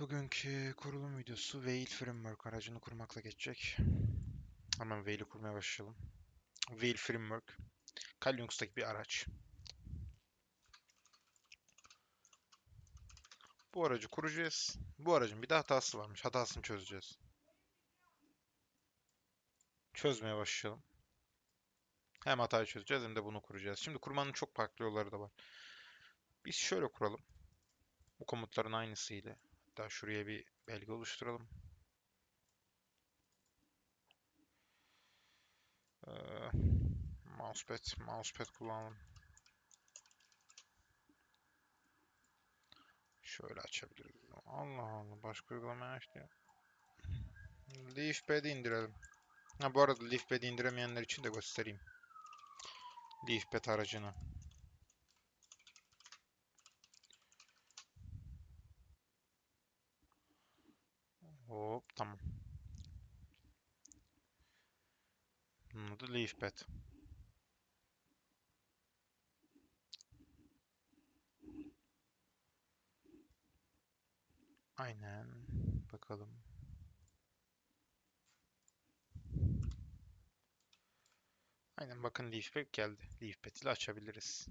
Bugünkü kurulum videosu Whale Framework aracını kurmakla geçecek. Hemen Whale'i kurmaya başlayalım. Whale Framework, Kalinux'taki bir araç. Bu aracı kuracağız. Bu aracın bir de hatası varmış. Hatasını çözeceğiz. Çözmeye başlayalım. Hem hatayı çözeceğiz hem de bunu kuracağız. Şimdi kurmanın çok farklı yolları da var. Biz şöyle kuralım. Bu komutların aynısıyla. Hatta şuraya bir belge oluşturalım. Ee, mousepad, mousepad kullanalım. Şöyle açabiliriz. Allah Allah, başka uygulamaya açtı. Leafpad'i indirelim. Ha bu arada Leafpad'i indiremeyenler için de göstereyim. Leafpad aracını. Hop tamam. Bunun adı Leafpad. Aynen. Bakalım. Aynen bakın Leafpad geldi. Leafpad ile açabiliriz.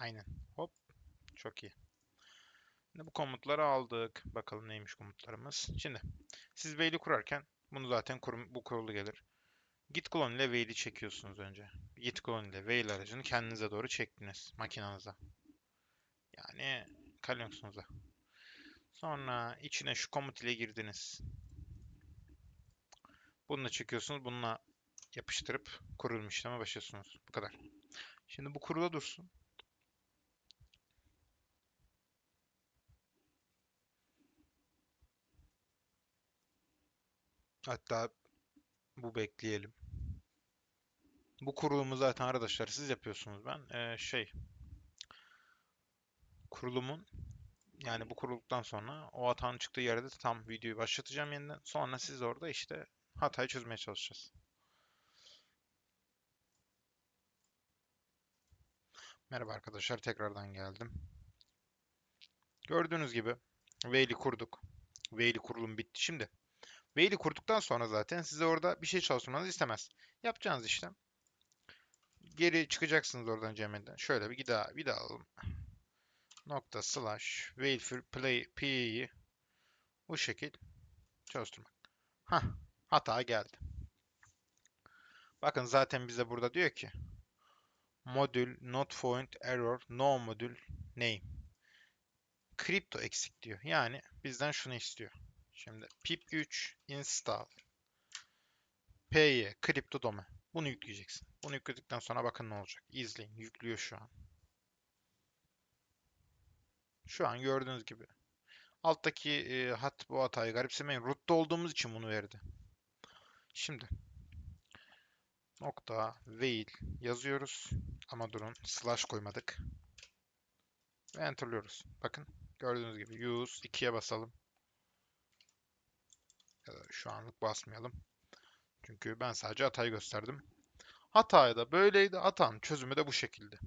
Aynen. Hop. Çok iyi. Şimdi bu komutları aldık. Bakalım neymiş komutlarımız. Şimdi siz Whale'i kurarken bunu zaten kurum, bu kurulu gelir. Git clone ile Whale'i çekiyorsunuz önce. Git clone ile Whale aracını kendinize doğru çektiniz makinanıza. Yani Kalyonsunuza. Sonra içine şu komut ile girdiniz. Bununla çekiyorsunuz. Bununla yapıştırıp kurulum işleme başlıyorsunuz. Bu kadar. Şimdi bu kurula dursun. Hatta bu bekleyelim. Bu kurulumu zaten arkadaşlar siz yapıyorsunuz. Ben eee, şey kurulumun yani bu kurulduktan sonra o hatanın çıktığı yerde de tam videoyu başlatacağım yeniden. Sonra siz orada işte hatayı çözmeye çalışacağız. Merhaba arkadaşlar tekrardan geldim. Gördüğünüz gibi Whale'i kurduk. Whale'i kurulum bitti. Şimdi Whale'i kurduktan sonra zaten size orada bir şey çalıştırmanızı istemez. Yapacağınız işlem geri çıkacaksınız oradan Cemil'den. Şöyle bir daha bir daha alalım. Nokta slash whale for play p'yi bu şekil çalıştırmak. Hah hata geldi. Bakın zaten bize burada diyor ki modül not found error no modül name. Crypto eksik diyor. Yani bizden şunu istiyor. Şimdi pip3 install py crypto domain. Bunu yükleyeceksin. Bunu yükledikten sonra bakın ne olacak. İzleyin. Yüklüyor şu an. Şu an gördüğünüz gibi. Alttaki e, hat bu hatayı garipsemeyin. Root'ta olduğumuz için bunu verdi. Şimdi nokta whale yazıyoruz. Ama durun slash koymadık. Ve enterliyoruz. Bakın gördüğünüz gibi use 2'ye basalım. Ya da şu anlık basmayalım. Çünkü ben sadece hatayı gösterdim. Hatayı da böyleydi. Hatanın çözümü de bu şekilde.